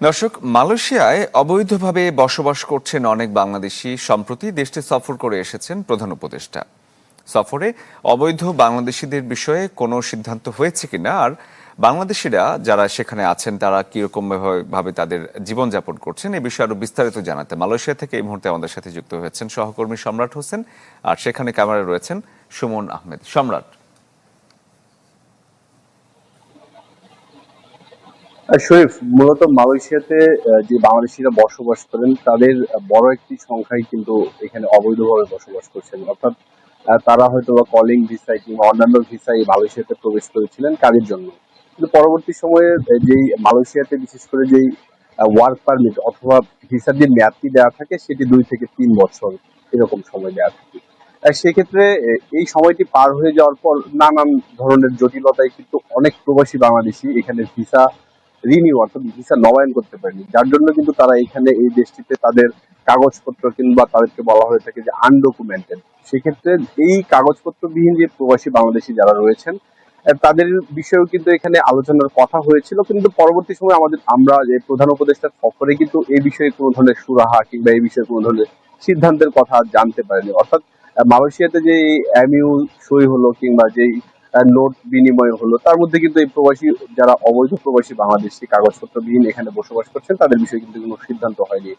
দর্শক, মালয়েশিয়ায় অবৈধভাবে বসবাস করছেন অনেক বাংলাদেশি সম্প্রতি দেশটি সফর করে এসেছেন প্রধান উপদেষ্টা। সফরে অবৈধ বাংলাদেশিদের বিষয়ে কোনো সিদ্ধান্ত হয়েছে কিনা আর বাংলাদেশিরা যারা সেখানে আছেন, তারা কীরকম ভাবে তাদের জীবনযাপন করছেন এই বিষয়ে আরও বিস্তারিত জানাতে। মালয়েশিয়া থেকে এই মুহূর্তে আমাদের সাথে যুক্ত হয়েছেন সহকর্মী সম্রাট হোসেন আর সেখানে ক্যামেরায় রয়েছেন সুমন আহমেদ। সম্রাট শরীফ, মূলত মালয়েশিয়াতে যে বাংলাদেশিরা বসবাস করেন, তাদের বড় একটি সংখ্যাই কিন্তু এখানে অবৈধভাবে বসবাস করছেন। অর্থাৎ তারা হয়তো বা কলিং ভিসায় কিংবা অন্যান্য ভিসায় মালয়েশিয়াতে প্রবেশ করেছিলেন কাজের জন্য। কিন্তু পরবর্তী সময়ে যেই মালয়েশিয়াতে বিশেষ করে যেই ওয়ার্ক পারমিট অথবা ভিসার যে মেয়াদটি দেওয়া থাকে, সেটি দুই থেকে তিন বছর এরকম সময় দেওয়া থাকে। সেক্ষেত্রে এই সময়টি পার হয়ে যাওয়ার পর নানান ধরনের জটিলতায় কিন্তু অনেক প্রবাসী বাংলাদেশি এখানে ভিসা রিনিউ অর্থাৎ ভিসা নবায়ন করতে পারেনি। যার জন্য কিন্তু তারা এখানে এই দেশটিতে তাদের কাগজপত্র কিংবা তাদেরকে বলা হয়ে থাকে যে আনডকুমেন্টেড। সেক্ষেত্রে এই কাগজপত্রবিহীন যে প্রবাসী বাংলাদেশি যারা রয়েছেন তাদের বিষয়েও কিন্তু এখানে আলোচনার কথা হয়েছিল। কিন্তু পরবর্তী সময় আমাদের, আমরা যে প্রধান উপদেষ্টার সফরে কিন্তু এই বিষয়ে কোনো ধরনের সুরাহা কিংবা এই বিষয়ে কোনো ধরনের সিদ্ধান্তের কথা জানতে পারেনি। অর্থাৎ মালয়েশিয়াতে যে এমইউ সই হলো কিংবা যেই নোট বিনিময় হলো। তার মধ্যে কিন্তু এই প্রবাসী, যারা অবৈধ প্রবাসী বাংলাদেশি কাগজপত্রবিহীন এখানে বসবাস করছেন, তাদের বিষয়ে কিন্তু কোনো সিদ্ধান্ত হয়নি।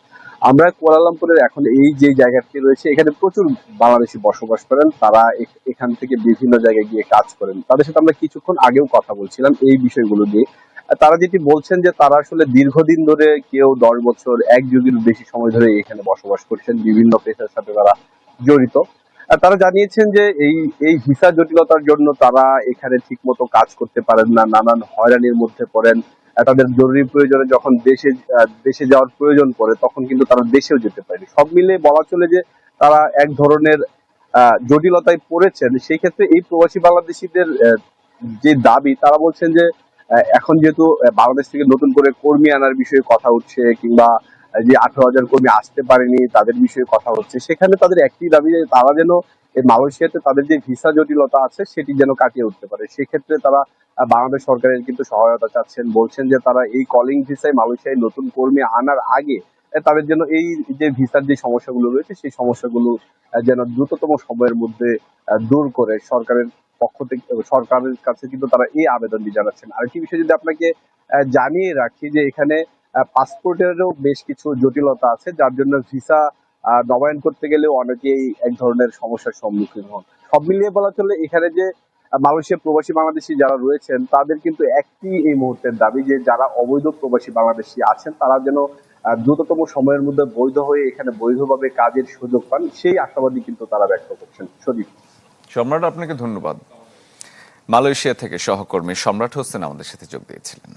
আমরা কুয়ালালামপুরের এখন এই যে জায়গাটি রয়েছে, এখানে প্রচুর বাংলাদেশি বসবাস করেন। তারা এখান থেকে বিভিন্ন জায়গায় গিয়ে কাজ করেন। তাদের সাথে আমরা কিছুক্ষণ আগেও কথা বলছিলাম এই বিষয়গুলো নিয়ে। তারা যেটি বলছেন যে তারা আসলে দীর্ঘদিন ধরে কেউ দশ বছর, এক যুগের বেশি সময় ধরে এখানে বসবাস করছেন। বিভিন্ন পেশার সাথে তারা জড়িত। তারা জানিয়েছেন যে এই এই ভিসা জটিলতার জন্য তারা এখানে ঠিকমতো কাজ করতে পারেন না, নানান হয়রানির মধ্যে পড়েন। তাদের জরুরি প্রয়োজনে যখন দেশে দেশে যাওয়ার প্রয়োজন পড়ে, তখন কিন্তু তারা দেশেও যেতে পারেনি। সব মিলে বলা চলে যে তারা এক ধরনের জটিলতায় পড়েছেন। সেই ক্ষেত্রে এই প্রবাসী বাংলাদেশিদের যে দাবি, তারা বলছেন যে এখন যেহেতু বাংলাদেশ থেকে নতুন করে কর্মী আনার বিষয়ে কথা উঠছে কিংবা যে আঠারো হাজার কর্মী আসতে পারেনি, তাদের বিষয়ে কথা হচ্ছে। সেখানে তাদের একটি দাবি যে তারা যেন মালয়েশিয়াতে তাদের যে ভিসা জটিলতা আছে, সেটি যেন কাটিয়ে উঠতে পারে। সেক্ষেত্রে তারা বাংলাদেশ সরকারের কিন্তু সহায়তা চাচ্ছেন, বলছেন যে তারা এই কলিং ভিসায় মালয়েশিয়ায় নতুন কর্মী আনার আগে তাদের জন্য এই যে ভিসার যে সমস্যাগুলো রয়েছে, সেই সমস্যাগুলো যেন দ্রুততম সময়ের মধ্যে দূর করে সরকারের পক্ষ থেকে সরকারের কাছে কিন্তু তারা এই আবেদনটি জানাচ্ছেন। আরেকটি বিষয় যদি আপনাকে জানিয়ে রাখি যে এখানে পাসপোর্টেরও বেশ কিছু জটিলতা আছে, যার জন্য ভিসা নবায়ন করতে গেলেও অনেকেই এক ধরনের সমস্যার সম্মুখীন হন। সব মিলিয়ে বলা চলে এখানে যে মালয়েশিয়া প্রবাসী বাংলাদেশি যারা রয়েছেন, তাদের কিন্তু একটি এই মুহূর্তের দাবি যে, যারা অবৈধ প্রবাসী বাংলাদেশি আছেন, তারা যেন দ্রুততম সময়ের মধ্যে বৈধ হয়ে এখানে বৈধভাবে কাজের সুযোগ পান, সেই আশাবাদী কিন্তু তারা ব্যক্ত করছেন। সদীপ সম্রাট, আপনাকে ধন্যবাদ। মালয়েশিয়া থেকে সহকর্মী সম্রাট হোসেন আমাদের সাথে যোগ দিয়েছিলেন।